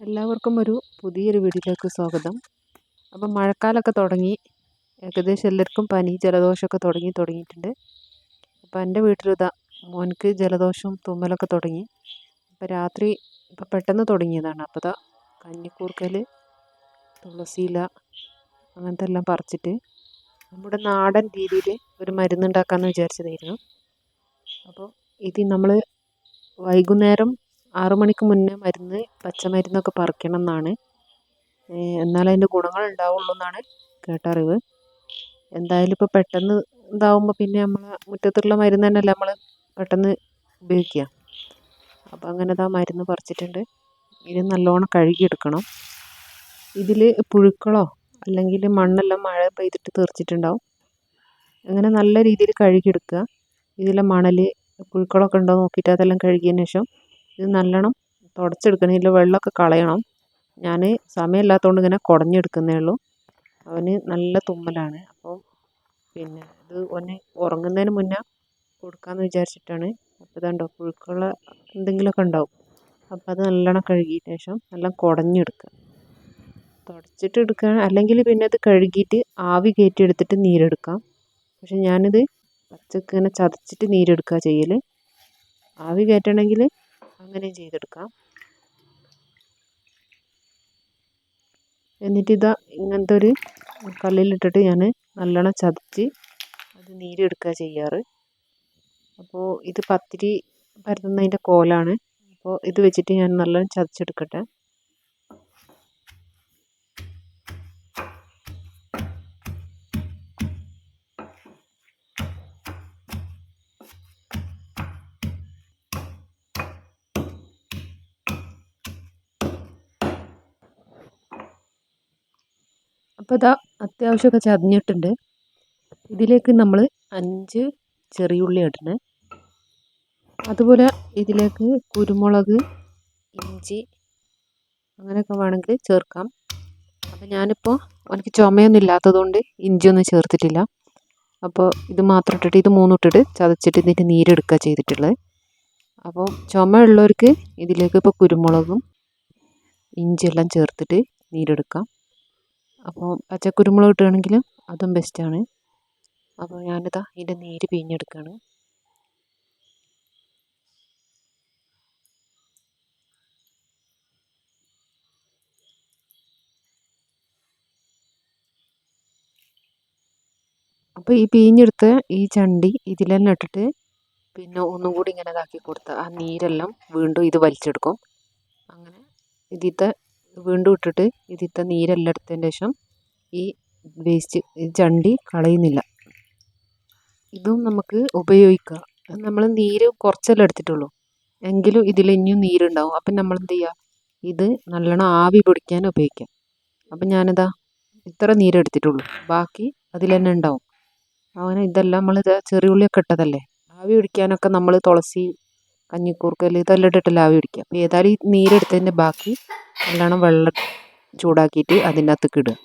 എല്ലാവർക്കും ഒരു പുതിയൊരു വീഡിയോയിലേക്ക് സ്വാഗതം. അപ്പം മഴക്കാലമൊക്കെ തുടങ്ങി ഏകദേശം എല്ലാവർക്കും പനി ജലദോഷമൊക്കെ തുടങ്ങി തുടങ്ങിയിട്ടുണ്ട്. അപ്പം എന്റെ വീട്ടിലിതാ മോൻക്ക് ജലദോഷവും തുമ്മലൊക്കെ തുടങ്ങി. അപ്പം രാത്രി ഇപ്പം പെട്ടെന്ന് തുടങ്ങിയതാണ്. അപ്പോൾ ഇതാ കഞ്ഞിക്കൂർക്കൽ തുളസിയില അങ്ങനത്തെ എല്ലാം പറിച്ചിട്ട് നമ്മുടെ നാടൻ രീതിയിൽ ഒരു മരുന്നുണ്ടാക്കാമെന്ന് വിചാരിച്ചതായിരുന്നു. അപ്പോൾ ഇത് നമ്മൾ വൈകുന്നേരം ആറ് മണിക്ക് മുന്നേ മരുന്ന് പച്ചമരുന്നൊക്കെ പറിക്കണം എന്നാണ് എന്നാലേ അതിന്റെ ഗുണങ്ങൾ ഉണ്ടാവുള്ളൂ എന്നാണ് കേട്ടറിവ്. എന്തായാലും ഇപ്പോൾ പെട്ടെന്ന് ഇതാവുമ്പോൾ പിന്നെ നമ്മൾ മുറ്റത്തുള്ള മരുന്ന് തന്നെയല്ല നമ്മൾ പെട്ടെന്ന് ഉപയോഗിക്കുക. അപ്പോൾ അങ്ങനെ ഇതാ മരുന്ന് പറിച്ചിട്ടുണ്ട്. ഇത് നല്ലോണം കഴുകിയെടുക്കണം. ഇതിൽ പുഴുക്കളോ അല്ലെങ്കിൽ മണ്ണെല്ലാം മഴ പെയ്തിട്ട് തെറിച്ചിട്ടുണ്ടാവും. അങ്ങനെ നല്ല രീതിയിൽ കഴുകിയെടുക്കുക. ഇതിലെ മണൽ പുഴുക്കളൊക്കെ ഉണ്ടോ നോക്കിയിട്ട് അതെല്ലാം കഴുകിയതിന് ശേഷം ഇത് നല്ലോണം തുടച്ചെടുക്കണം. ഇതിൽ വെള്ളമൊക്കെ കളയണം. ഞാൻ സമയമില്ലാത്തതുകൊണ്ട് ഇങ്ങനെ കുടഞ്ഞെടുക്കുന്നേ ഉള്ളൂ. അവന് നല്ല തുമ്മലാണ്. അപ്പോൾ പിന്നെ ഇത് ഒന്ന് ഉറങ്ങുന്നതിന് മുന്നേ കൊടുക്കാമെന്ന് വിചാരിച്ചിട്ടാണ്. അപ്പോൾ ഇതുണ്ടോ പുഴുക്കള എന്തെങ്കിലുമൊക്കെ ഉണ്ടാവും. അപ്പോൾ അത് നല്ലോണം കഴുകിയിട്ട് ശേഷം നല്ല കുടഞ്ഞെടുക്കുക. തുടച്ചിട്ട് എടുക്കുക. അല്ലെങ്കിൽ പിന്നെ അത് കഴുകിയിട്ട് ആവി കയറ്റി എടുത്തിട്ട് നീരെടുക്കാം. പക്ഷെ ഞാനിത് പച്ചക്ക് ഇങ്ങനെ ചതച്ചിട്ട് നീരെടുക്കുക ചെയ്യൽ ആവി കയറ്റണമെങ്കിൽ അങ്ങനെയും ചെയ്തെടുക്കാം. എന്നിട്ടിതാ ഇങ്ങനത്തെ ഒരു കല്ലിലിട്ടിട്ട് ഞാൻ നല്ലോണം ചതച്ച് അത് നീരെടുക്കുക ചെയ്യാറ്. അപ്പോൾ ഇത് പത്തിരി പരത്തുന്നതിന്റെ കോലാണ്. അപ്പോൾ ഇത് വെച്ചിട്ട് ഞാൻ നല്ലോണം ചതച്ചെടുക്കട്ടെ. അപ്പോൾ ഇതാ അത്യാവശ്യമൊക്കെ ചതഞ്ഞിട്ടുണ്ട്. ഇതിലേക്ക് നമ്മൾ അഞ്ച് ചെറിയ ഉള്ളി ഇടണേ. അതുപോലെ ഇതിലേക്ക് കുരുമുളക് ഇഞ്ചി അങ്ങനെയൊക്കെ വേണമെങ്കിൽ ചേർക്കാം. അപ്പോൾ ഞാനിപ്പോൾ എനിക്ക് ചുമയൊന്നും ഇല്ലാത്തതുകൊണ്ട് ഇഞ്ചിയൊന്നും ചേർത്തിട്ടില്ല. അപ്പോൾ ഇത് മാത്രം ഇട്ടിട്ട് ഇത് മൂന്നും ഇട്ടിട്ട് ചതച്ചിട്ട് ഇതിന്റെ നീരെടുക്കുക ചെയ്തിട്ടുള്ളത്. അപ്പോൾ ചുമ ഉള്ളവർക്ക് ഇതിലേക്ക് ഇപ്പോൾ കുരുമുളകും ഇഞ്ചിയെല്ലാം ചേർത്തിട്ട് നീരെടുക്കാം. അപ്പോൾ പച്ചക്കുരുമുളക് ഇട്ടുകയാണെങ്കിലും അതും ബെസ്റ്റാണ് അപ്പോൾ ഞാനിതാ ഇതിന്റെ നീര് പിഴിഞ്ഞെടുക്കുകയാണ് അപ്പോൾ ഈ പിഴിഞ്ഞെടുത്ത ഈ ചണ്ടി ഇതിലെല്ലാം ഇട്ടിട്ട് പിന്നെ ഒന്നും കൂടി ഇങ്ങനെ ഇതാക്കി കൊടുത്ത് ആ നീരെല്ലാം വീണ്ടും ഇത് വലിച്ചെടുക്കും. അങ്ങനെ ഇതിലത്തെ വീണ്ടും ഇട്ടിട്ട് ഇതിത്ത നീരെല്ലാം എടുത്തതിന് ശേഷം ഈ വേസ്റ്റ് ചണ്ടി കളയുന്നില്ല. ഇതും നമുക്ക് ഉപയോഗിക്കാം. നമ്മൾ നീര് കുറച്ചല്ലേ എടുത്തിട്ടുള്ളൂ. എങ്കിലും ഇതിൽ ഇനിയും നീരുണ്ടാവും. അപ്പം നമ്മൾ എന്ത് ചെയ്യുക? ഇത് നല്ലോണം ആവി പിടിക്കാൻ ഉപയോഗിക്കാം. അപ്പം ഞാനിതാ ഇത്ര നീരെടുത്തിട്ടുള്ളൂ ബാക്കി അതിൽ തന്നെ ഉണ്ടാവും. അങ്ങനെ ഇതെല്ലാം നമ്മൾ ചെറിയ ഉള്ളിയൊക്കെ ഇട്ടതല്ലേ? ആവി പിടിക്കാനൊക്കെ നമ്മൾ തുളസി കഞ്ഞിക്കൂർക്കൽ ഇതെല്ലാം ഇട്ടിട്ട് ആവി പിടിക്കുക അപ്പോൾ ഏതായാലും ഈ നീരെടുത്തതിന്റെ ബാക്കി നല്ലോണം വെള്ളം ചൂടാക്കിയിട്ട് അതിന്റെ അകത്തേക്ക് ഇടുക.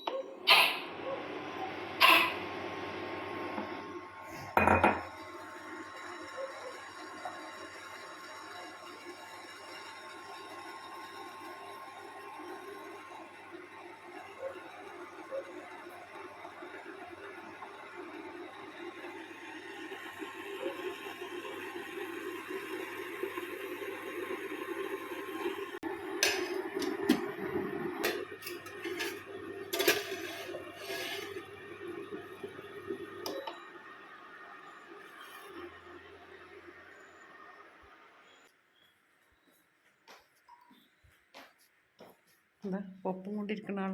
എന്താ ഒപ്പം കൊണ്ടിരിക്കുന്ന ആൾ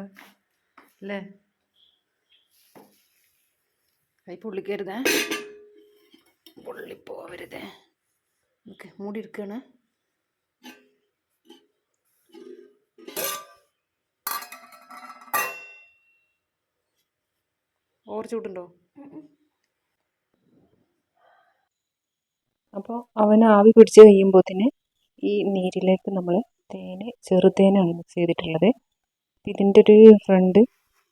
അല്ലേ? കൈ പൊള്ളിക്കരുതേ. പൊള്ളിപ്പോവരുതേ. ഓക്കെ മൂടി ഇരിക്കുകയാണ് ഓവർ അപ്പോൾ അവൻ ആവി പിടിച്ച് കഴിയുമ്പോൾ തന്നെ ഈ നീരിലേക്ക് നമ്മൾ തേന് ചെറുതേനാണ് മിക്സ് ചെയ്തിട്ടുള്ളത്. ഇതിന്റെ ഒരു ഫ്രണ്ട്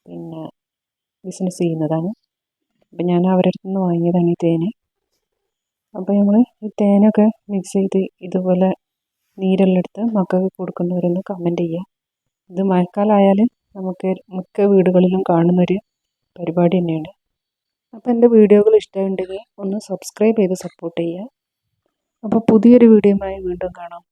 പിന്നെ ബിസിനസ് ചെയ്യുന്നതാണ്. അപ്പം ഞാൻ അവരുടെ നിന്ന് വാങ്ങിയതാണ് ഈ തേന്. അപ്പോൾ നമ്മൾ ഈ തേനൊക്കെ മിക്സ് ചെയ്ത് ഇതുപോലെ നീരെല്ലാം എടുത്ത് മക്കൾക്ക് കൊടുക്കുന്നവരൊന്ന് കമന്റ് ചെയ്യുക ഇത് മഴക്കാലമായാൽ നമുക്ക് മിക്ക വീടുകളിലും കാണുന്നൊരു പരിപാടി തന്നെയാണ്. അപ്പോൾ എന്റെ വീഡിയോകൾ ഇഷ്ടമുണ്ടെങ്കിൽ ഒന്ന് സബ്സ്ക്രൈബ് ചെയ്ത് സപ്പോർട്ട് ചെയ്യുക അപ്പോൾ പുതിയൊരു വീഡിയോയുമായി വീണ്ടും കാണാം.